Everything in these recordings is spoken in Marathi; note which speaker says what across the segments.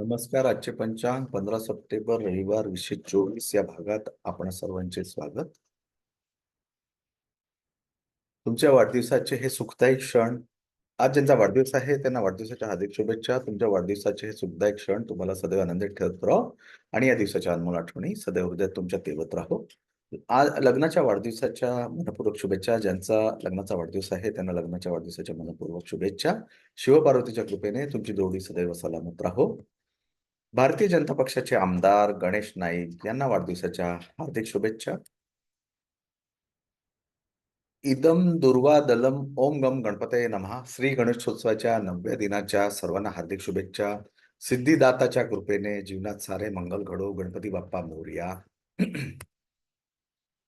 Speaker 1: नमस्कार. आजचे पंचांग पंधरा सप्टेंबर रविवार वीसशे चोवीस या भागात आपण सर्वांचे स्वागत. तुमच्या वाढदिवसाचे हे सुखदायक क्षण आज ज्यांचा वाढदिवस आहे त्यांना वाढदिवसाच्या हार्दिक शुभेच्छा. तुमच्या वाढदिवसाचे हे सुखदायक क्षण तुम्हाला सदैव आनंदित ठेवत राहो आणि या दिवसाच्या अनमोल आठवणी सदैव हृदयात तुमच्या तेवत राहो. आज लग्नाच्या वाढदिवसाच्या मनपूर्वक शुभेच्छा ज्यांचा लग्नाचा वाढदिवस आहे त्यांना लग्नाच्या वाढदिवसाच्या मनपूर्वक शुभेच्छा. शिवपार्वतीच्या कृपेने तुमची जोडी सदैव सलामत राहो. भारतीय जनता पक्षाचे आमदार गणेश नाईक यांना वाढदिवसाच्या हार्दिक शुभेच्छा. इदम दुर्वा दलम ओम गम गणपतये नमहा. श्री गणेशोत्सवाच्या नवव्या दिनाच्या सर्वांना हार्दिक शुभेच्छा. सिद्धिदाताच्या कृपेने जीवनात सारे मंगल घडो. गणपती बाप्पा मोर्या.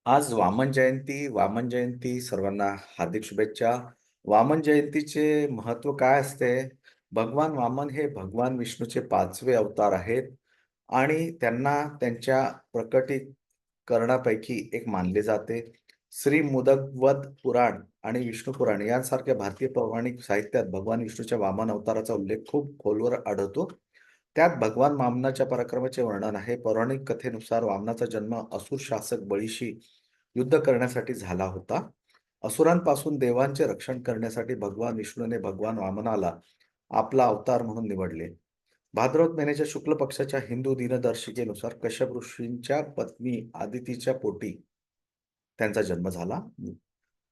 Speaker 1: आज वामन जयंती. वामन जयंती सर्वांना हार्दिक शुभेच्छा. वामन जयंतीचे महत्त्व काय असते? भगवान वामन हे भगवान विष्णूचे पाचवे अवतार आहेत आणि त्यांना त्यांच्या प्रकटीकरणापैकी एक मानले जाते. श्री मुदगवत पुराण आणि विष्णू पुराण यांसारख्या भारतीय पौराणिक साहित्यात भगवान विष्णूच्या वामन अवताराचा उल्लेख खूप खोलवर आढळतो. त्यात भगवान वामनाच्या पराक्रमाचे वर्णन आहे. पौराणिक कथेनुसार वामनाचा जन्म असुर शासक बळीशी युद्ध करण्यासाठी झाला होता. असुरांपासून देवांचे रक्षण करण्यासाठी भगवान विष्णूने भगवान वामनाला आपला अवतार म्हणून निवडले. भाद्रवत महिन्याच्या शुक्ल पक्षाच्या हिंदू दिनदर्शिकेनुसार कश्यप ऋषींच्या पत्नी आदितीच्या पोटी त्यांचा जन्म झाला.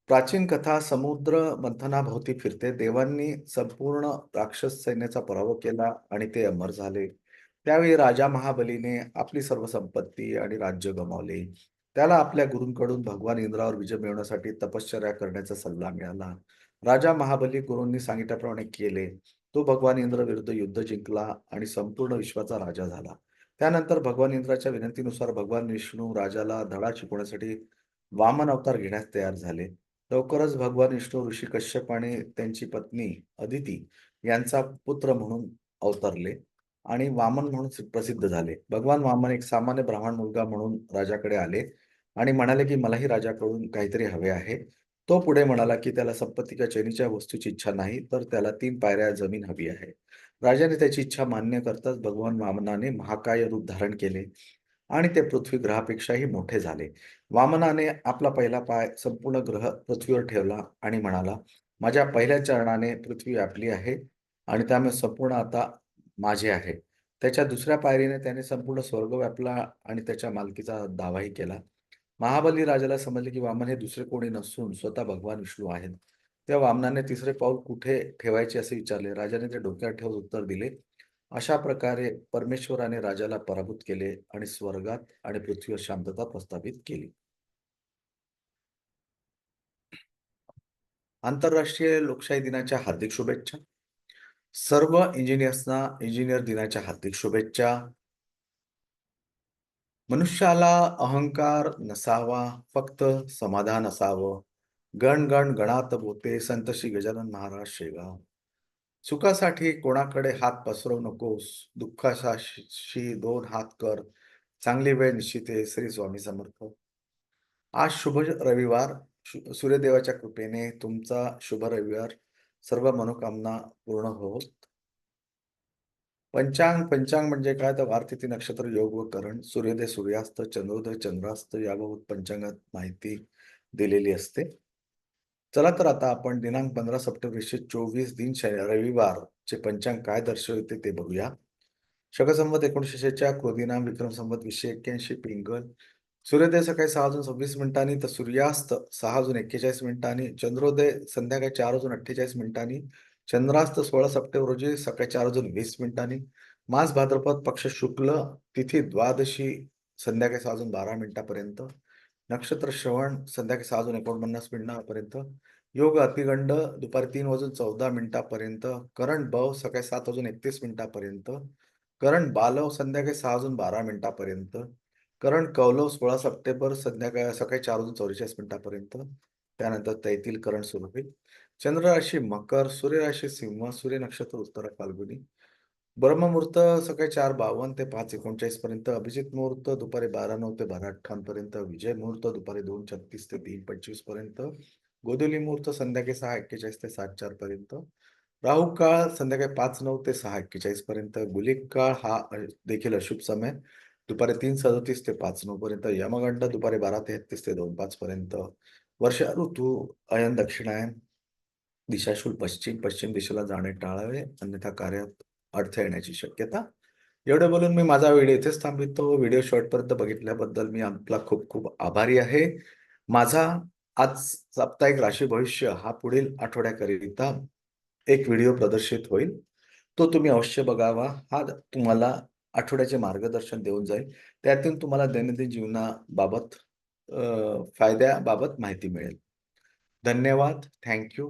Speaker 1: प्राचीन कथा समुद्र मंथनाभोवती फिरते. देवांनी संपूर्ण राक्षस सैन्याचा पराभव केला आणि ते अमर झाले. त्यावेळी राजा महाबलीने आपली सर्व संपत्ती आणि राज्य गमावले. त्याला आपल्या गुरूंकडून भगवान इंद्रावर विजय मिळवण्यासाठी तपश्चर्या करण्याचा सल्ला मिळाला. राजा महाबली गुरूंनी सांगितल्याप्रमाणे केले. तो भगवान इंद्र विरुद्ध युद्ध जिंकला आणि संपूर्ण विश्वाचा राजा झाला. त्यानंतर भगवान इंद्राच्या विनंतीनुसार भगवान विष्णू राजाला धडा शिकवण्यासाठी वामन अवतार घेण्यास तयार झाले. लवकरच भगवान विष्णू ऋषी कश्यप आणि त्यांची पत्नी अदिती यांचा पुत्र म्हणून अवतरले आणि वामन म्हणून प्रसिद्ध झाले. भगवान वामन एक सामान्य ब्राह्मण मुलगा म्हणून राजाकडे आले आणि म्हणाले की मलाही राजाकडून काहीतरी हवे आहे. तो पुढे म्हणाला की त्याला संपत्ती किंवा चैनीच्या वस्तूची इच्छा नाही तर त्याला तीन पायऱ्या जमीन हवी आहे. राजाने त्याची इच्छा मान्य करताच भगवान वामनाने महाकाय रूप धारण केले आणि ते पृथ्वी ग्रहापेक्षाही मोठे झाले. वामनाने आपला पहिला पाय संपूर्ण ग्रह पृथ्वीवर ठेवला आणि म्हणाला माझ्या पहिल्या चरणाने पृथ्वी व्यापली आहे आणि त्यामुळे संपूर्ण आता माझे आहे. त्याच्या दुसऱ्या पायरीने त्याने संपूर्ण स्वर्ग व्यापला आणि त्याच्या मालकीचा दावाही केला. महाबली राजाला समजले की वामन हे दुसरे कोणी नसून स्वतः भगवान विष्णू आहेत. त्या वामनाने तिसरे पाऊल कुठे ठेवायचे असे विचारले? राजाने ते डोक्यात ठेवून उत्तर दिले अशा प्रकारे परमेश्वराने राजाला पराभूत केले आणि स्वर्गात आणि पृथ्वीवर शांतता प्रस्थापित केली. आंतरराष्ट्रीय लोकशाही दिनाच्या हार्दिक शुभेच्छा. सर्व इंजिनियर्सना इंजिनियर दिनाच्या हार्दिक शुभेच्छा. मनुष्याला अहंकार नसावा फक्त समाधान असावं. गण गण गणात बोते संत श्री गजानन महाराज शेगाव. सुखासाठी कोणाकडे हात पसरवू नकोस दुःखाशी दोन हात कर. चांगली वेळ निश्चिते श्री स्वामी समर्थ. आज शुभ रविवार सूर्यदेवाच्या कृपेने तुमचा शुभ रविवार. सर्व मनोकामना पूर्ण होत पंचांग पंचांग म्हणजे काय? तर वारतिथी नक्षत्र योग व करण. सूर्योदय सूर्यास्त चंद्रोदय चंद्रास्त याबाबत पंचांगात माहिती दिलेली असते. चला तर आता आपण दिनांक पंधरा सप्टेंबर एकशे चोवीस दिन रविवार चे पंचांग काय दर्शवते ते बघूया. शकसंवत एकोणीसशे शेच्या क्रोदिनाम विक्रम संवत वीसशे एक्क्याऐंशी पिंगल. सूर्योदय सकाळी सहा वाजून सव्वीस मिनिटांनी तर सूर्यास्त सहा वाजून एक्केचाळीस मिनिटांनी चंद्रोदय संध्याकाळी चार वाजून अठ्ठेचाळीस मिनिटांनी चंद्रास्त सोळा सप्टेंबर रोजी सकाळी चार वाजून वीस मिनिटांनी मास भाद्रपद पक्ष शुक्ल तिथी द्वादशी संध्याकाळी सहा वाजून बारा मिनिटापर्यंत नक्षत्र श्रवण संध्याकाळी सहा वाजून एकोणपन्नास मिनिटापर्यंत योग अतिगंड दुपारी तीन वाजून चौदा मिनिटापर्यंत करण बव सकाळी सात वाजून एकतीस मिनिटापर्यंत करण बालव संध्याकाळी सहा वाजून बारा मिनिटापर्यंत करण कौलव सोळा सप्टेंबर संध्याकाळी सकाळी चार वाजून चौवेचाळीस मिनिटापर्यंत त्यानंतर तैतील करण सुरू होईल. चंद्र राशी मकर सूर्य राशी सिंह सूर्य नक्षत्र उत्तर फाल्गुनी. ब्रह्ममुहूर्त सकाळी चार बावन्न ते पाच एकोणचाळीस पर्यंत अभिजित मुहूर्त दुपारी बारा नऊ ते बारा अठ्ठावन्न पर्यंत विजय मुहूर्त दुपारी दोन छत्तीस ते तीन पंचवीसपर्यंत गोदुली मुहूर्त संध्याकाळी सहा एक्केचाळीस ते सात चार पर्यंत राहू काळ संध्याकाळी पाच नऊ ते सहा एक्केचाळीस पर्यंत गुलिक काळ हा देखील अशुभ समय. दुपारी तीन सदतीस ते पाच नऊ पर्यंत यमगंड दुपारी बारा तेहतीस ते दोन पाच पर्यंत वर्षा ऋतू अयन दक्षिणायन दिशाशूल पश्चिम पश्चिम दिशेला जाणे टाळावे अन्यथा कार्यात अडथळा येण्याची शक्यता. एवढे बोलून मी माझा व्हिडिओ इथेच थांबितो व्हिडिओ शॉर्टपर्यंत बघितल्याबद्दल मी आपला खूप खूप आभारी आहे. माझा आज साप्ताहिक राशी भविष्य हा पुढील आठवड्याकरिता एक व्हिडिओ प्रदर्शित होईल. तो तुम्ही अवश्य बघावा. हा तुम्हाला आठवड्याचे मार्गदर्शन देऊन जाईल. त्यातून तुम्हाला दैनंदिन जीवनाबाबत फायद्याबाबत माहिती मिळेल. धन्यवाद. थँक्यू.